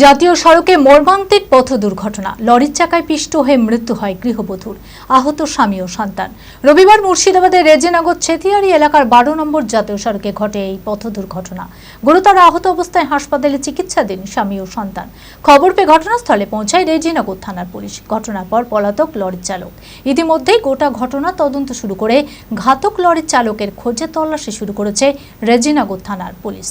জাতীয় সড়কে মর্মান্তিক পথ দুর্ঘটনা। লরির চাকায় পিষ্ট হয়ে মৃত্যু হয় গৃহবধূর, আহত স্বামী ও সন্তান। রবিবার মুর্শিদাবাদের রেজেনগর ছেতিয়ারি এলাকার বারো নম্বর জাতীয় সড়কে ঘটে এই পথ দুর্ঘটনা। গুরুতর আহত অবস্থায় হাসপাতালে চিকিৎসাধীন স্বামী ও সন্তান। খবর পেয়ে ঘটনাস্থলে পৌঁছায় রেজিনগর থানার পুলিশ। ঘটনার পর পলাতক লরির চালক। ইতিমধ্যেই গোটা ঘটনা তদন্ত শুরু করে ঘাতক লরির চালকের খোঁজে তল্লাশি শুরু করেছে রেজিনগর থানার পুলিশ।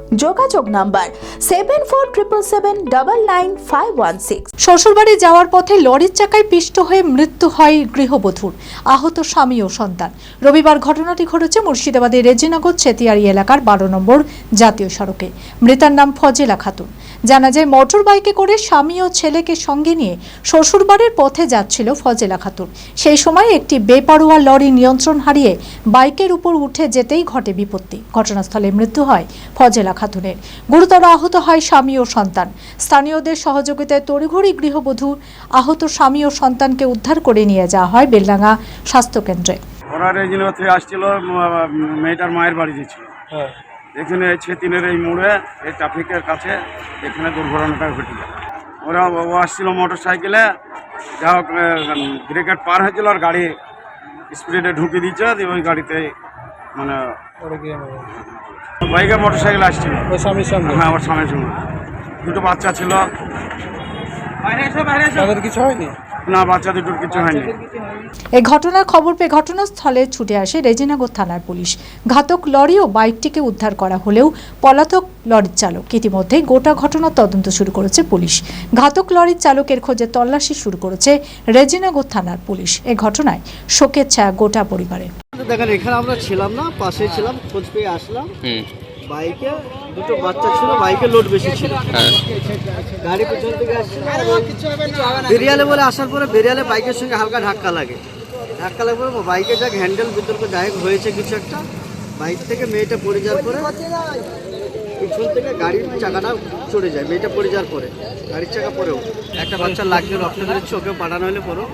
যোগাযোগ number seven four triple seven double nine five one six শ্বশুরবাড়ি যাওয়ার পথে লরির চাকায় পিষ্ট হয়ে মৃত্যু হয় গৃহবধূর, আহত স্বামী ও সন্তান। রবিবার ঘটনাটি ঘটেছে মুর্শিদাবাদের রেজিনগর ছেতিয়ারি এলাকার বারো নম্বর জাতীয় সড়কে। মৃতার নাম ফজেলা খাতুন। জানা যায় মোটর বাইকে করে স্বামী ও ছেলেকে সঙ্গে নিয়ে শ্বশুরবাড়ির পথে যাচ্ছিল ফজেলা খাতুন। সেই সময় একটি বেপারোয়া লরি নিয়ন্ত্রণ হারিয়ে বাইকের উপর উঠে যেতেই ঘটে বিপত্তি। ঘটনাস্থলে মৃত্যু হয় ফজেলা খাতুনের গুরুতর আহত হয় স্বামী ও সন্তান। স্থানীয়দের সহযোগিতায় তড়িঘড়ি গৃহবধূ আহত স্বামী ও সন্তানকে উদ্ধার করে নিয়ে যাওয়া হয় বেলডাঙ্গা স্বাস্থ্যকেন্দ্রে। ওরা রেজিনগর থেকে আসছিল মেয়েটার মায়ের বাড়ি গেছিল। এখানে ছেতিনের এই মোড়ে এই ট্রাফিকের কাছে এখানে দুর্ঘটনাটা ঘটে যায় ওরা ও আসছিল মোটর সাইকেলে যা হোক ব্রেকেট পার হয়েছিল আর গাড়ি স্পিডে ঢুকে দিচ্ছে দিয়ে ওই গাড়িতে মানে। বাইকে মোটর সাইকেল আসছিল। ওই স্বামীর সঙ্গে। হ্যাঁ আমার স্বামীর সঙ্গে। দুটো বাচ্চা ছিল। তাদের কিছু হয়নি? না বাচ্চা দুটোর কিছু হয়নি। এই ঘটনার খবর পেয়ে ঘটনাস্থলে ছুটে আসে রেজিনগর থানার পুলিশ। ঘাতক লরি ও বাইকটিকে উদ্ধার করা হলেও পলাতক লরির চালক। ইতিমধ্যে গোটা ঘটনার তদন্ত শুরু করেছে পুলিশ। ঘাতক লরির চালকের খোঁজে তল্লাশি শুরু করেছে রেজিনগর থানার পুলিশ। এ ঘটনায় শোকের ছায়া গোটা পরিবারে। দেখেন এখানে আমরা ছিলাম না পাশে ছিলাম খোঁজ পেয়ে আসলাম। বাইকে দুটো বাচ্চা ছিল বাইকে লোড বেশি ছিল। গাড়ি পেছন থেকে আসছে বেরিয়ালে বলে আসার পরে বেরিয়ালে বাইকের সঙ্গে হালকা ধাক্কা লাগে। ধাক্কা লাগবে বাইকে যাক হ্যান্ডেল বিতর্ক যাই হয়েছে কিছু একটা। বাইক থেকে মেয়েটা পড়ে যাওয়ার পরে পিছন থেকে গাড়ির চাকাটা চড়ে যায় মেয়েটা পড়ে যাওয়ার পরে। গাড়ির চাকা পরেও একটা বাচ্চা লাগিয়ে রক্ত বেরোচ্ছে ওকে পাঠানো হলে পরও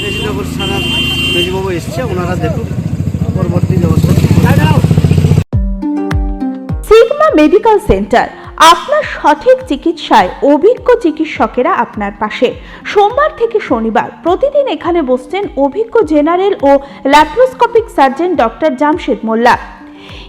মেজিনগর থানার মেজিবাবু এসছে, ওনারা দেখুন পরবর্তী ব্যবস্থা সিগমা মেডিকেল সেন্টার, আপনার সঠিক চিকিৎসায় অভিজ্ঞ চিকিৎসকেরা আপনার পাশে। সোমবার থেকে শনিবার প্রতিদিন এখানে বসছেন অভিজ্ঞ জেনারেল ও laparoscopic surgeon doctor Jamshed Molla.